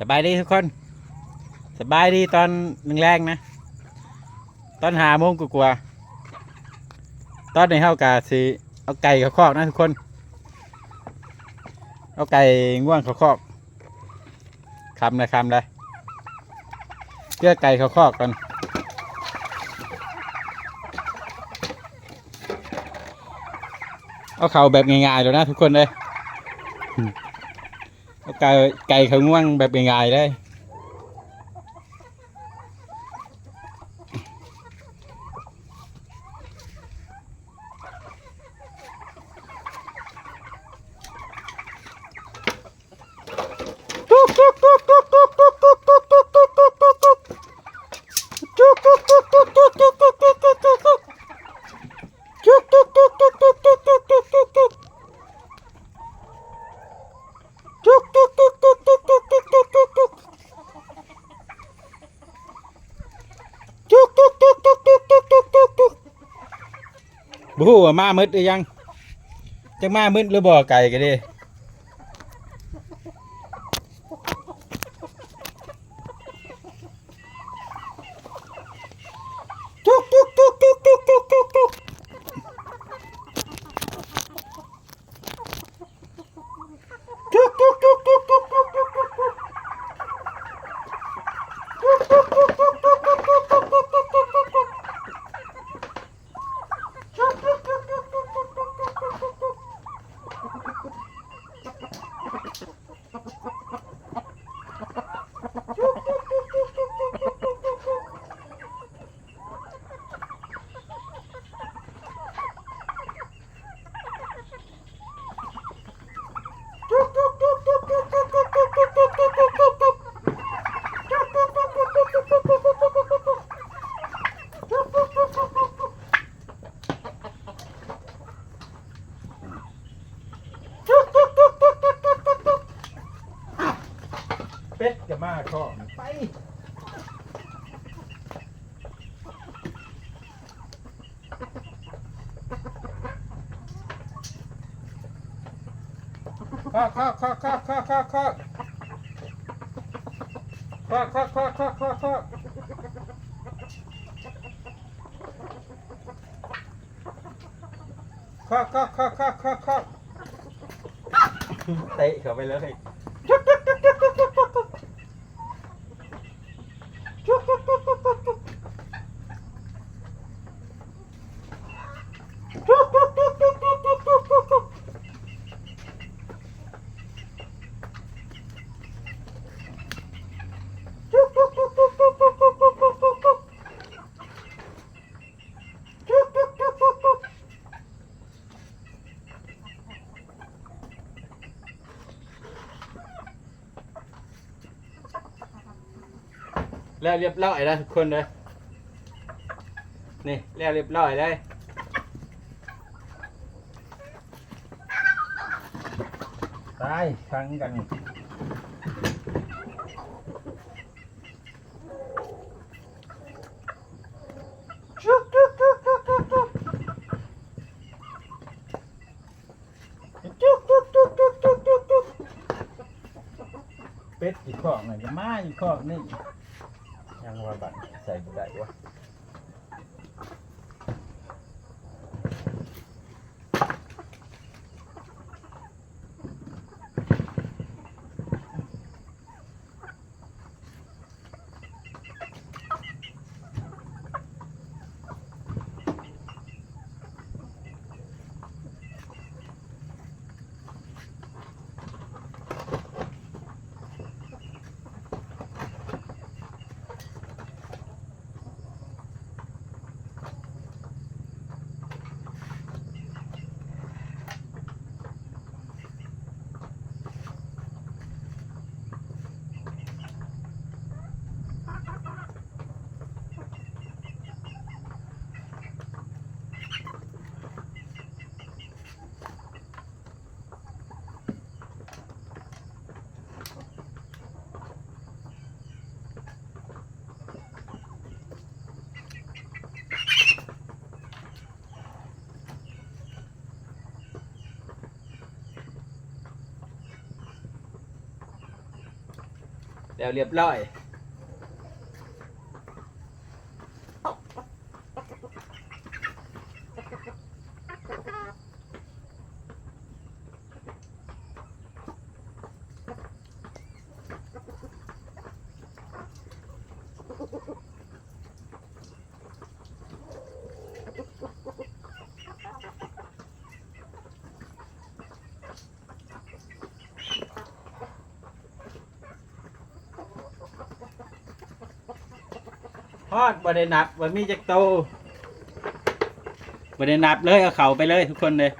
สบายดีทุกคน สบายดีตอนแรงๆนะ ตอนหาโมงกว่าๆตอนในเฮากาสิเอาไก่เขาคอกนะทุกคน เอาไก่ง่วงเขาคอกคำเลยคำเลยเพื่อไก่เขาคอกกันเอาเขาแบบง่ายๆเลยนะทุกคนเลย cây cây khử ngoan bẹp ngày ngày đây Woo, woo, woo. บบง่ายๆเลยบู๊ว่ามามืดหรือยังจังมามืดหรือบ่ไก่กันดิ จะมาข้อไป ข้อข้อข้อข้อข้อข้อข้อข้อข้อข้อข้อข้อข้อข้อข้อข้อข้อข้อข้อเตะเข้าไปเลย แล้วเรียบร้อยแล้วทุกคนเลยนี่แล้วเรียบร้อยเลยตายฟังกันเป็ดอีกข้อกหนึ่งมาอีกข้อนึง ยังว่าบัตรใส่บ่ได้วะ แล้วเรียบร้อย อดบไดนับว่ามีจักโตบไดนับเลยเอาเข่าไปเลยทุกคนเลย